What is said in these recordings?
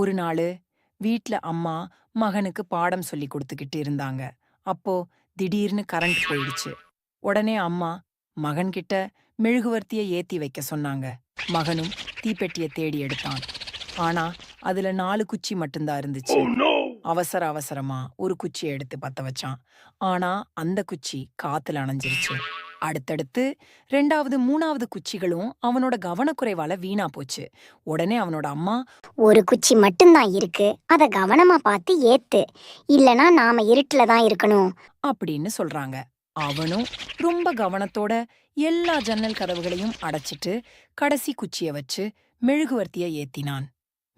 ஒரு நாளு வீட்ல அம்மா மகனுக்கு பாடம் சொல்லி கொடுத்துக்கிட்டு இருந்தாங்க. அப்போ திடீர்னு கரண்ட் போயிடுச்சு. உடனே அம்மா மகன்கிட்ட மெழுகுவர்த்திய ஏத்தி வைக்க சொன்னாங்க. மகனும் தீப்பெட்டிய தேடி எடுத்தான். ஆனா அதுல நாலு குச்சி மட்டும்தான் இருந்துச்சு. அவசர அவசரமா ஒரு குச்சியை எடுத்து பத்த வச்சான். ஆனா அந்த குச்சி காத்துல அணைஞ்சிருச்சு. அடுத்தடுத்து ரெண்டாவது மூணாவது குச்சிகளும் அவனோட கவனக்குறைவால வீணா போச்சு. உடனே அவனோட அம்மா ஒரு குச்சி மட்டும்தான் இருக்கு. அத கவனமா பார்த்து ஏத்து. இல்லனா நாம இருட்டுல தான் இருக்கணும். அப்படின்னு சொல்றாங்க. அவனும் ரொம்ப கவனத்தோட எல்லா ஜன்னல் கதவுகளையும் அடைச்சிட்டு கடைசி குச்சிய வச்சு மெழுகுவர்த்திய ஏத்தினான்.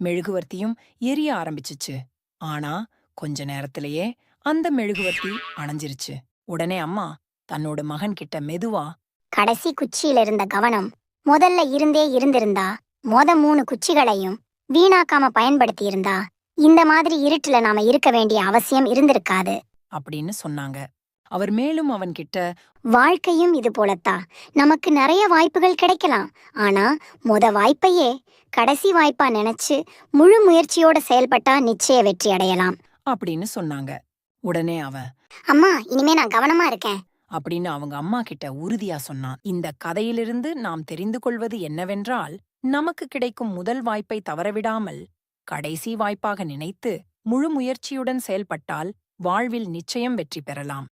மெழுகுவர்த்தியும் எரிய ஆரம்பிச்சுச்சு. ஆனா கொஞ்ச நேரத்திலேயே அந்த மெழுகுவர்த்தி அணைஞ்சிருச்சு. உடனே அம்மா தன்னோட மகன் கிட்ட மெதுவா கடைசி குச்சியில இருந்த கவனம் முதல்ல இருந்தே இருந்திருந்தா மொத மூணு குச்சிகளையும் வீணாக்காம பயன்படுத்தி இருந்தா இந்த மாதிரி இருட்டுல நாம இருக்க வேண்டிய அவசியம் இருந்திருக்காது. அப்படின்னு சொன்னாங்க. அவர் மேலும் அவன்கிட்ட வாழ்க்கையும் இது போலத்தான் நமக்கு நிறைய வாய்ப்புகள் கிடைக்கலாம். ஆனா மொத வாய்ப்பையே கடைசி வாய்ப்பா நினைச்சு முழு முயற்சியோட செயல்பட்டா நிச்சய வெற்றி அடையலாம். அப்படின்னு சொன்னாங்க. உடனே அவன் அம்மா இனிமே நான் கவனமா இருக்கேன். அப்படின்னு அவங்க அம்மா கிட்ட உறுதியா சொன்னான். இந்த கதையிலிருந்து நாம் தெரிந்து கொள்வது என்னவென்றால் நமக்கு கிடைக்கும் முதல் வாய்ப்பை தவறவிடாமல் கடைசி வாய்ப்பாக நினைத்து முழு முயற்சியுடன் செயல்பட்டால் வாழ்வில் நிச்சயம் வெற்றி பெறலாம்.